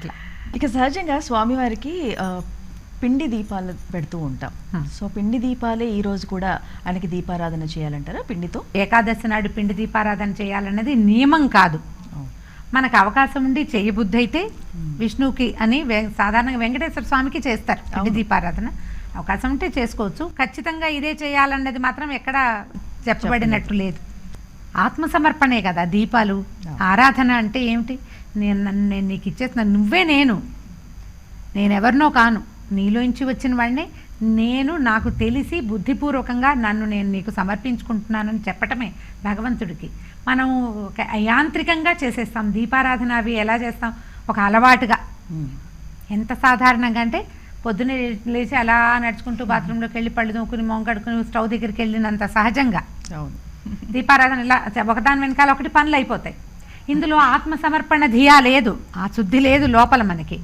అట్లా. ఇక సహజంగా స్వామివారికి పిండి దీపాలు పెడుతూ ఉంటాం. సో పిండి దీపాలే ఈ రోజు కూడా ఆయనకి దీపారాధన చేయాలంటారా పిండితో? ఏకాదశి నాడు పిండి దీపారాధన చేయాలన్నది నియమం కాదు. మనకు అవకాశం ఉండి చేయబుద్ధి అయితే విష్ణువుకి అని సాధారణంగా వెంకటేశ్వర స్వామికి చేస్తారు పిండి. దీపారాధన. అవకాశం ఉంటే చేసుకోవచ్చు. ఖచ్చితంగా ఇదే చేయాలన్నది మాత్రం ఎక్కడ చెప్పబడినట్టు లేదు. ఆత్మసమర్పణే కదా దీపాలు. ఆరాధన అంటే ఏమిటి? నేను నన్ను నేను నీకు ఇచ్చేసిన నువ్వే నేను. నేనెవరినో కాను. నీలోంచి వచ్చిన వాడిని నేను నాకు తెలిసి బుద్ధిపూర్వకంగా నన్ను నేను నీకు సమర్పించుకుంటున్నానని చెప్పటమే భగవంతుడికి. మనం ఒక యాంత్రికంగా చేసేస్తాం. దీపారాధన అవి ఎలా చేస్తాం? ఒక అలవాటుగా. ఎంత సాధారణంగా అంటే పొద్దున్నే లేచి అలా నడుచుకుంటూ బాత్రూంలోకి వెళ్ళి పళ్ళు తోముకుని మొహం కడుకుని స్టవ్ దగ్గరికి వెళ్ళినంత సహజంగా. దీపారాధన ఇలా ఒకదాని వెనకాల ఒకటి పనులు అయిపోతాయి. ఇందులో ఆత్మ సమర్పణ ధియా లేదు. ఆ శుద్ధి లేదు లోపల మనకి.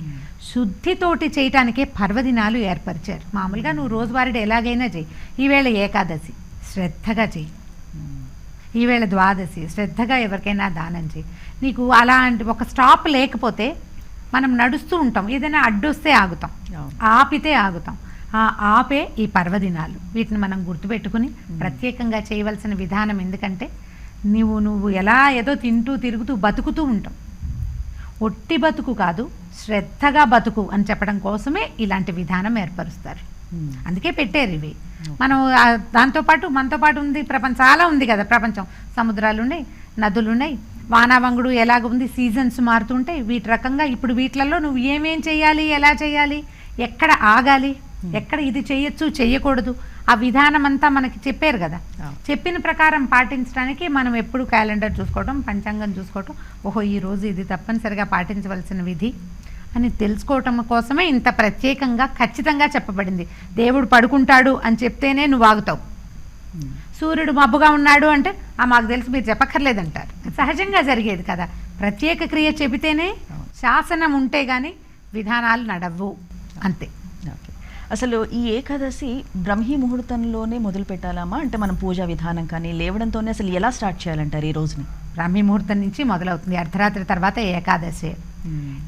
శుద్ధితోటి చేయటానికే పర్వదినాలు ఏర్పరిచారు. మామూలుగా నువ్వు రోజువారీడు ఎలాగైనా చెయ్యి ఈవేళ ఏకాదశి. శ్రద్ధగా చెయ్యి ఈవేళ ద్వాదశి. శ్రద్ధగా ఎవరికైనా దానం చేయి. నీకు అలాంటి ఒక స్టాప్ లేకపోతే మనం నడుస్తూ ఉంటాం. ఏదైనా అడ్డొస్తే ఆగుతాం. ఆపితే ఆగుతాం. ఆ ఆపే ఈ పర్వదినాలు. వీటిని మనం గుర్తుపెట్టుకుని ప్రత్యేకంగా చేయవలసిన విధానం ఎందుకంటే నువ్వు నువ్వు ఎలా ఏదో తింటూ తిరుగుతూ బతుకుతూ ఉంటావు ఒట్టి బతుకు కాదు శ్రద్ధగా బతుకు అని చెప్పడం కోసమే ఇలాంటి విధానం ఏర్పరుస్తారు. అందుకే పెట్టారు ఇవి. మనం దాంతోపాటు మనతో పాటు ఉంది ప్రపంచం చాలా ఉంది కదా ప్రపంచం. సముద్రాలు ఉన్నాయి నదులు ఉన్నాయి వానావంగుడు ఎలాగ ఉంది సీజన్స్ మారుతుంటాయి వీటి రకంగా ఇప్పుడు వీటిలలో నువ్వు ఏమేం చేయాలి ఎలా చేయాలి ఎక్కడ ఆగాలి ఎక్కడ ఇది చేయొచ్చు చేయకూడదు ఆ విధానం అంతా మనకి చెప్పారు కదా. చెప్పిన ప్రకారం పాటించడానికి మనం ఎప్పుడు క్యాలెండర్ చూసుకోవటం పంచాంగం చూసుకోవటం ఓహో ఈ రోజు ఇది తప్పనిసరిగా పాటించవలసిన విధి అని తెలుసుకోవటం కోసమే ఇంత ప్రత్యేకంగా ఖచ్చితంగా చెప్పబడింది. దేవుడు పడుకుంటాడు అని చెప్తేనే నువ్వు ఆగుతావు. సూర్యుడు మబ్బుగా ఉన్నాడు అంటే ఆ మాకు తెలిసి మీరు చెప్పక్కర్లేదంటారు. సహజంగా జరిగేది కదా. ప్రత్యేక క్రియ చెబితేనే. శాసనం ఉంటే గాని విధానాలు నడవు అంతే. అసలు ఈ ఏకాదశి బ్రహ్మీ ముహూర్తంలోనే మొదలు పెట్టాలమ్మా అంటే మనం పూజా విధానం కానీ లేవడంతోనే అసలు ఎలా స్టార్ట్ చేయాలంటారు ఈ రోజుని? బ్రాహ్మీ ముహూర్తం నుంచి మొదలవుతుంది. అర్ధరాత్రి తర్వాత ఏకాదశి.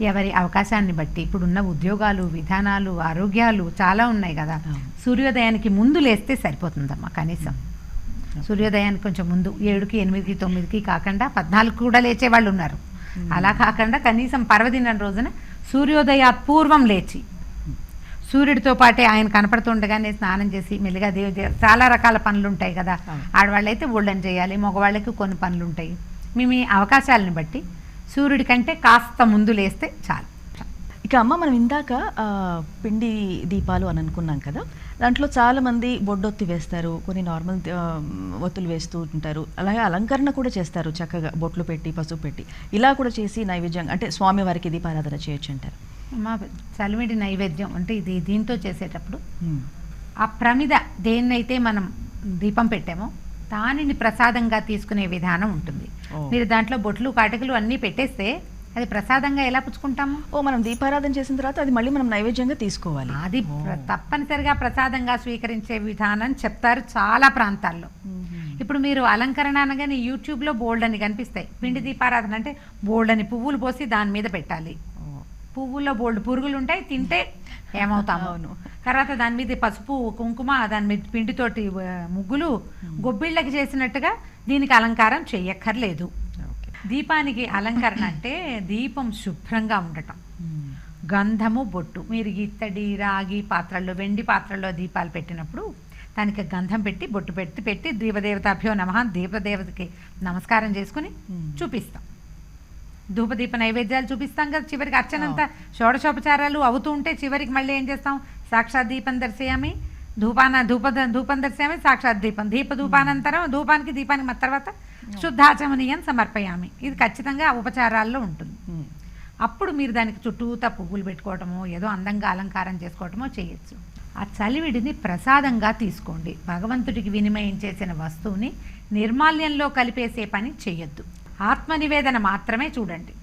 ఎవరి అవకాశాన్ని బట్టి ఇప్పుడున్న ఉద్యోగాలు విధానాలు ఆరోగ్యాలు చాలా ఉన్నాయి కదా. సూర్యోదయానికి ముందు లేస్తే సరిపోతుందమ్మా కనీసం. సూర్యోదయానికి కొంచెం ముందు ఏడుకి ఎనిమిదికి తొమ్మిదికి కాకుండా పద్నాలుగు కూడా లేచే వాళ్ళు ఉన్నారు అలా కాకుండా కనీసం పర్వదినం రోజున సూర్యోదయ పూర్వం లేచి సూర్యుడితో పాటే ఆయన కనపడుతుండగానే స్నానం చేసి మెల్లిగా దేవ చాలా రకాల పనులు ఉంటాయి కదా. అవును. ఆడవాళ్ళైతే ఒళ్ళని చేయాలి మగవాళ్ళకి కొన్ని పనులు ఉంటాయి మీ మీ అవకాశాలను బట్టి సూర్యుడి కంటే కాస్త ముందు లేస్తే చాలు. ఇక అమ్మ మనం ఇందాక పిండి దీపాలు అని అనుకున్నాం కదా. దాంట్లో చాలా మంది బొడ్డొత్తి వేస్తారు కొన్ని నార్మల్ ఒత్తులు వేస్తూ ఉంటారు. అలాగే అలంకరణ కూడా చేస్తారు చక్కగా బొట్లు పెట్టి పసుపు పెట్టి. ఇలా కూడా చేసి నైవేద్యం అంటే స్వామివారికి దీపారాధన చేయొచ్చు అంటారు. మా చలిమిడి నైవేద్యం అంటే ఇది దీంతో చేసేటప్పుడు ఆ ప్రమిద దేన్నైతే మనం దీపం పెట్టామో దానిని ప్రసాదంగా తీసుకునే విధానం ఉంటుంది. మీరు దాంట్లో బొట్లు కాటకులు అన్నీ పెట్టేస్తే అది ప్రసాదంగా ఎలా పుచ్చుకుంటాము? ఓ మనం దీపారాధన చేసిన తర్వాత అది మళ్ళీ మనం నైవేద్యంగా తీసుకోవాలి. అది తప్పనిసరిగా ప్రసాదంగా స్వీకరించే విధానం చెప్తారు చాలా ప్రాంతాల్లో. ఇప్పుడు మీరు అలంకరణ అనగానే యూట్యూబ్లో బోల్డ్ అని కనిపిస్తాయి. పిండి దీపారాధన అంటే బోల్డ్ అని పువ్వులు పోసి దాని మీద పెట్టాలి. పువ్వుల్లో బోల్డ్ పురుగులు ఉంటాయి తింటే ఏమవుతాము? అవును. తర్వాత దాని మీద పసుపు కుంకుమ దాని మీద పిండితోటి ముగ్గులు గొబ్బిళ్ళకి చేసినట్టుగా దీనికి అలంకారం చెయ్యక్కర్లేదు. ఓకే. దీపానికి అలంకరణ అంటే దీపం శుభ్రంగా ఉండటం. గంధము బొట్టు. మీరు ఇత్తడి రాగి పాత్రల్లో వెండి పాత్రల్లో దీపాలు పెట్టినప్పుడు దానికి గంధం పెట్టి బొట్టు పెట్టి పెట్టి దీపదేవతాభ్యో నమ దీపదేవతకి నమస్కారం చేసుకుని. చూపిస్తాం. ధూపదీప నైవేద్యాలు చూపిస్తాం కదా చివరికి అర్చనంతా షోడశోపచారాలు అవుతూ ఉంటే చివరికి మళ్ళీ ఏం చేస్తాం? సాక్షాత్ దీపం దర్శయామి. ధూపాన ధూప ధూపం దర్శయామి సాక్షాత్ దీపం. దీప ధూపానంతరం ధూపానికి దీపానికి మన తర్వాత శుద్ధాచమనీయం సమర్పయామి. ఇది ఖచ్చితంగా ఉపచారాల్లో ఉంటుంది. అప్పుడు మీరు దానికి చుట్టూతా పువ్వులు పెట్టుకోవటమో ఏదో అందంగా అలంకారం చేసుకోవటమో చేయొచ్చు. ఆ చలివిడిని ప్రసాదంగా తీసుకోండి. భగవంతుడికి వినిమయం చేసిన వస్తువుని నిర్మాల్యంలో కలిపేసే పని చెయ్యొద్దు ఆత్మనివేదన మాత్రమే చూడండి.